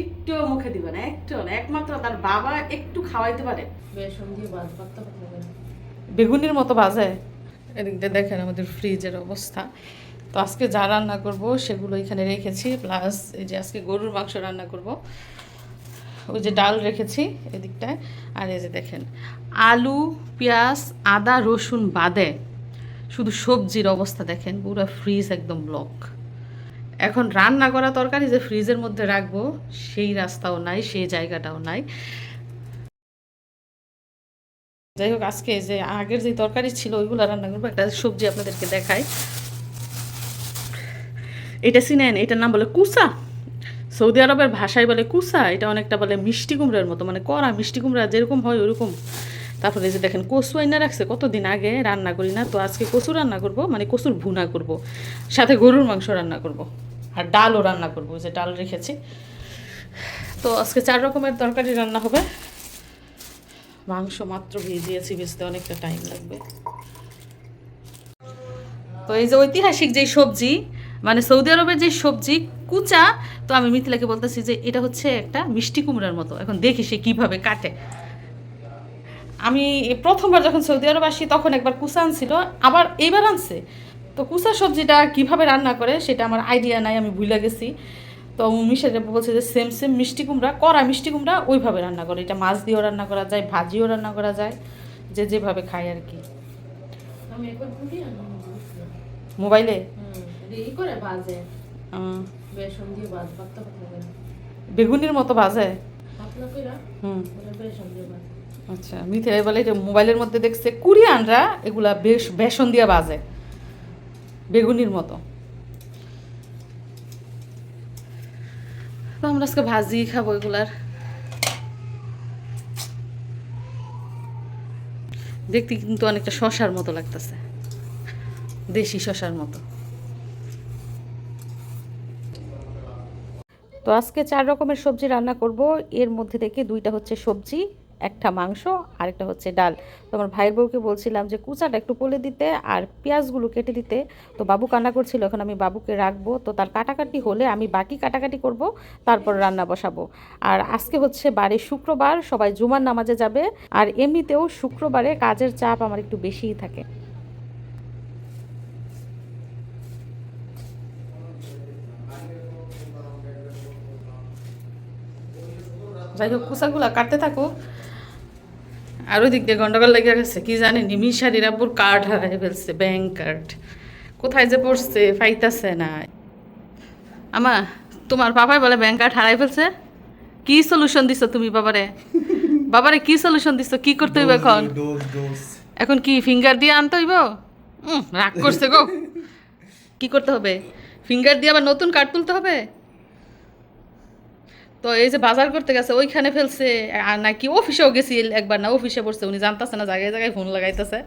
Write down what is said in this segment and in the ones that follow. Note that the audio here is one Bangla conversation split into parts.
একটু মুখে দিবে না একটু না একমাত্র তার বাবা একটু খাওয়াইতে পারে। বেসন দিয়ে বেগুনির মতো বাজে। এদিক দিয়ে দেখেন আমাদের ফ্রিজের অবস্থা। তো আজকে যা রান্না করব সেগুলো এখানে রেখেছি প্লাস এই যে আজকে গরুর মাংস রান্না করব। ওই যে ডাল রেখেছি এদিকটায় আর এই যে দেখেন আলু পেঁয়াজ আদা রসুন বাদে। শুধু সবজির অবস্থা দেখেন পুরো ফ্রিজ একদম ব্লক এখন রান্না করা তরকারি যে ফ্রিজের মধ্যে রাখব, সেই রাস্তাও নাই, সেই জায়গাটাও নাই। যাই হোক, আজকে যে আগের যে তরকারি ছিল, ওইগুলো রান্না করব। একটা সবজি আপনাদেরকে দেখাই। এটা চিনেন এটার নাম বলে কুসা। সৌদি আরবের ভাষায় বলে কুসা, এটা অনেকটা বলে মিষ্টি কুমড়ার মতো মানে কড়া মিষ্টি কুমড়া যেরকম হয় ওরকম। তারপরে যে দেখেন, কচু আইনা রাখছে, কতদিন আগে রান্না করি না, তো আজকে কচু রান্না করব মানে কচুর ভুনা করব, সাথে গরুর মাংস রান্না করব। আর ডালও রান্না করব যে ডাল রেখেছি। তো আজকে চার রকমের তরকারি রান্না হবে। মাংস মাত্র ভিজিয়েছি, ভিজতে অনেকটা টাইম লাগবে। তো এই যে ঐতিহাসিক যে সবজি মানে সৌদি আরবের যে সবজি, কুচা, তো আমি মিথিলাকে বলতেছি যে এটা হচ্ছে একটা মিষ্টি কুমড়ার মতো। এখন দেখি সে কীভাবে কাটে। আমি প্রথমবার যখন সৌদি আরব আসি, তখন একবার কুচা আনছিল, আবার এইবার আনছে। তো কুচা সবজিটা কীভাবে রান্না করে সেটা আমার আইডিয়া নাই আমি ভুলে গেছি। তো মিশারে বলছে যে সেম সেম মিষ্টি কুমড়া কড়া মিষ্টি কুমড়া ওইভাবে রান্না করে। এটা মাছ দিয়েও রান্না করা যায় ভাজিও রান্না করা যায় যে যেভাবে খায় আর কি। মোবাইলে? করে করে বেগুনির মতো করে বাজে। আচ্ছা মিথিলাই বলে মোবাইলের মধ্যে দেখছে কুরিয়ানরা এগুলা বেশ বেসন দিয়ে বাজে। বেগুনির মতো। তো আমরা আজকে ভাজি খাব এগুলার। দেখতে কিন্তু অনেকটা শশার মতো লাগতেছে। দেশি শশার মতো। তো আজকে চার রকমের সবজি রান্না করব। এর মধ্যে থেকে দুইটা হচ্ছে সবজি একটা মাংস আর একটা হচ্ছে ডাল। তো আমার ভাইয়ের বউকে বলছিলাম যে, কুচাটা একটু পলে দিতে আর পেঁয়াজগুলো কেটে দিতে। তো বাবু কান্না করছিল, এখন আমি বাবুকে রাখব। তো তার কাটাকাটি হলে আমি বাকি কাটাকাটি করব, তারপর রান্না বসাবো। আর আজকে হচ্ছে বারে শুক্রবার, সবাই জুমার নামাজে যাবে। আর এমনিতেও শুক্রবারে কাজের চাপ আমার একটু বেশিই থাকে। যাই হোক কুচাগুলা কাটতে থাকো আর ওই দিক দিয়ে গন্ডগোল লেগে গেছে কি জানেন মিশারির আব্বুর কার্ড হারাই ফেলছে ব্যাংক কার্ড কোথায় যে পড়ছে পাইতাছে না। আমা তোমার বাবাই বলে ব্যাংক কার্ড হারাই ফেলছে? কি সলিউশন দিছো তুমি বাবারে? বাবারে কি সলিউশন দিছো? কি করতে হইব এখন? এখন কি ফিঙ্গার দিয়ে আনতে হইব? রাগ করছে গো। কি করতে হবে? ফিঙ্গার দিয়ে আবার নতুন কার্ড তুলতে হবে? তো এই যে বাজার করতে গেছে, ওইখানে ফেলছে, আর নাকি অফিসেও গেছি একবার না অফিসে পড়ছে, উনি জানতেছে না, জায়গায় জায়গায় ফোন লাগাইতেছে।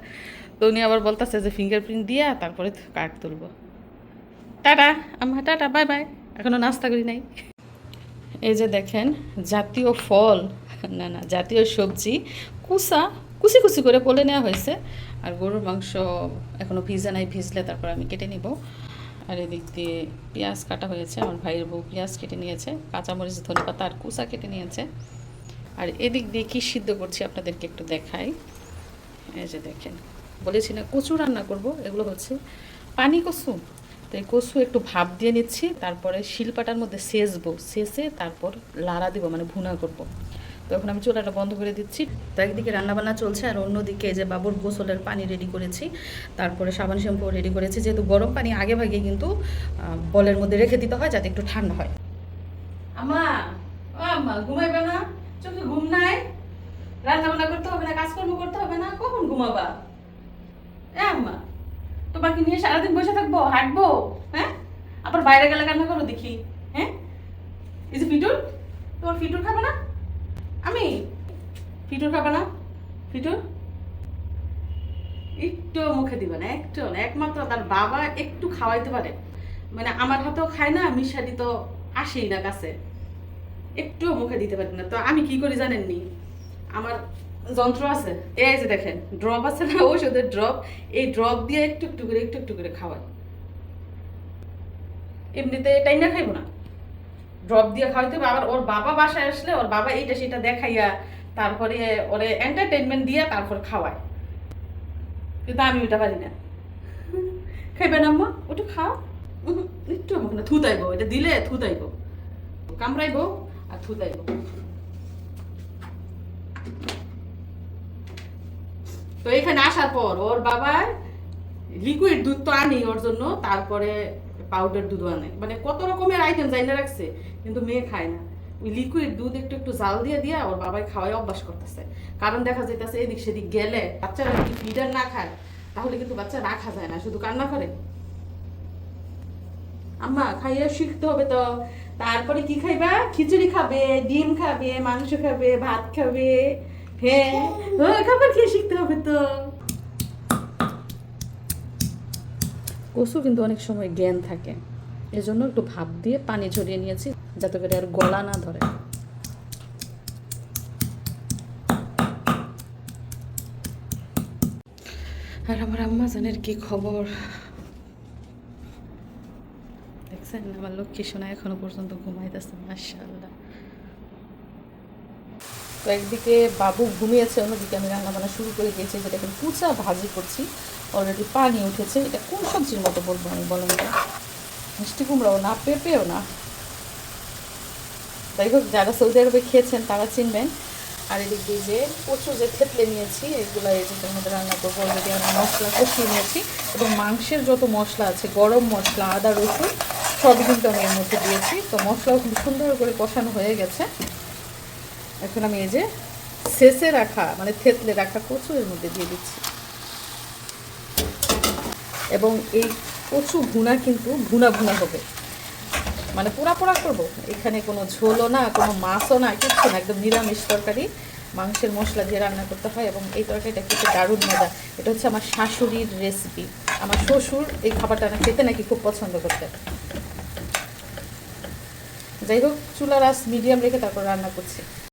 তো উনি আবার বলতেছে যে ফিঙ্গারপ্রিন্ট দিয়ে তারপরে কার্ড তুলবো। টাটা আমার টাটা বাই বাই এখনও নাস্তা করি নাই। এই যে দেখেন, জাতীয় ফল, না না, জাতীয় সবজি, কুসা, কুচি কুচি করে পলে নেওয়া হয়েছে। আর গরুর মাংস এখনও ভিজা নাই, ভিজলে তারপর আমি কেটে নিব। আর এদিক দিয়ে পেঁয়াজ কাটা হয়েছে। আমার ভাইয়ের বউ পেঁয়াজ কেটে নিয়েছে, কাঁচামরিচ, ধনে পাতা আর কুচা কেটে নিয়েছে। আর এদিক দিয়ে কী সিদ্ধ করছি আপনাদেরকে একটু দেখাই। এই যে দেখেন, বলেছি না কচু রান্না করব, এগুলো হচ্ছে পানি কচু। এই কচু একটু ভাপ দিয়ে নিচ্ছি, তারপরে শিলপাটার মধ্যে সেচবো, সেচে তারপর লাড়া দিব মানে ভুনা করব। তো এখন আমি চুলাটা বন্ধ করে দিচ্ছি। তো একদিকে রান্নাবান্না চলছে আর অন্যদিকে যে বাবুর গোসলের পানি রেডি করেছি। তারপরে সাবান শ্যাম্পু রেডি করেছি। যেহেতু গরম পানি আগে ভাগে কিন্তু বলের মধ্যে রেখে দিতে হয় যাতে একটু ঠান্ডা হয়। আমা আমা ঘুমাইবে না? চোখে ঘুম নাই? রান্না বান্না করতে হবে না, কাজকর্ম করতে হবে না? কখন ঘুমাবা? এ আম্মা তোমাকে নিয়ে সারাদিন বসে থাকব, হাঁটবো? হ্যাঁ? আবার বাইরে গেলে রান্না করো দেখি। হ্যাঁ? এই যে ফিটুর, তোমার ফিটুর খাবে না? আমি ফিটুর খাবে না? ফিটুর একটু মুখে দিবে না, একটু একমাত্র তার বাবা একটু খাওয়াইতে পারে। মানে আমার হাতেও খায় না, মিশারি তো আসেই না কাছে। একটুও মুখে দিতে পারি না। তো আমি কি করি জানেননি? আমার যন্ত্র আছে। এই যে দেখেন, ড্রপ আছে না ওষুধের ড্রপ। এই ড্রপ দিয়ে একটু একটু করে, একটু একটু করে খাওয়াই। এমনিতে এটাই না খাইবো না? ড্রপ দিয়ে খাওয়াইতে হবে। আবার ওর বাবা বাসায় আসলে ওর বাবা এইটা সেটা দেখাইয়া তারপরে ওরে এন্টারটেনমেন্ট দিয়ে তারপর খাওয়ায়। কিন্তু আমি ওটা পারি না। খাইবে না আম্মা? ওটা খাও। একটু আমাকে না থুতাইব। এটা দিলে থুতাইব। কামড়াইব আর থুতাইব। তো এখানে আসার পর ওর বাবা লিকুইড দুধ তো আনি ওর জন্য। তারপরে পাউডার দুধও আনে। মানে কত রকমের আইটেম জাইনা রাখছে, কিন্তু মেয়ে খায় না। ওই লিকুইড দুধ একটু একটু জাল দিয়ে, দিয়া ওর বাবাই খাওয়াই অভ্যাস করতেছে। কারণ দেখা যাইতেছে এদিক সেদিক গেলে বাচ্চারা যদি ফিডার না খায়, তাহলে কিন্তু বাচ্চা রাখা যায় না, শুধু কান্না করে। আম্মা, খাইয়া শিখতে হবে তো। তারপরে কি খাইবা? খিচুড়ি খাবে, ডিম খাবে, মাংস খাবে, ভাত খাবে। হ্যাঁ খাবার খেয়ে শিখতে হবে তো। কচু কিন্তু অনেক সময় জ্ঞান থাকে। এজন্য একটু ভাপ দিয়ে পানি ঝরিয়ে নিয়েছি, যাতে করে আর গলা না ধরে। আর আমার আম্মা জানের কি খবর? দেখছেন, আমার লক্ষ্মী সোনা এখনও পর্যন্ত ঘুমাইতেছে, মাশাআল্লাহ। তো একদিকে বাবু ঘুমিয়েছে, অন্যদিকে আমি রান্না বান্না শুরু করে দিয়েছি যেটা এখন কুচা ভাজি করছি। অলরেডি পানি উঠেছে। এটা কোন সবজির মতো বলব আমি, বলেন মিষ্টি কুমড়াও না, পেঁপেও না। যাই হোক, যারা সৌদি আরবে খেয়েছেন, তারা চিনবেন। আর এদিকে যে কচু যে থেতলে নিয়েছি, এগুলো যেটার মধ্যে রান্না করব। অলরেডি আমি মশলা কষিয়ে নিয়েছি। এবং মাংসের যত মশলা আছে, গরম মশলা, আদা, রসুন, সবই কিন্তু আমি এর মধ্যে দিয়েছি। তো মশলাও খুব সুন্দর করে কষানো হয়ে গেছে। এখন আমি এই যে শেষে রাখা মানে থেতলে রাখা কচু এর মধ্যে দিয়ে দিচ্ছি। এবং এই কচু ভুনা কিন্তু ভুনা ভুনা হবে। মানে পোড়া পোড়া করব। এখানে কোনো ঝোলও না, কোনো মাছও না, কিচ্ছু না, একদম নিরামিষ তরকারি। মাংসের মশলা দিয়ে রান্না করতে হয় এবং এই তরকারিটা খেতে দারুণ মজা। এটা হচ্ছে আমার শাশুড়ির রেসিপি আমার শ্বশুর এই খাবারটা না খেতে নাকি খুব পছন্দ করতে যাই হোক, চুলার আস মিডিয়াম রেখে তারপর রান্না করছি।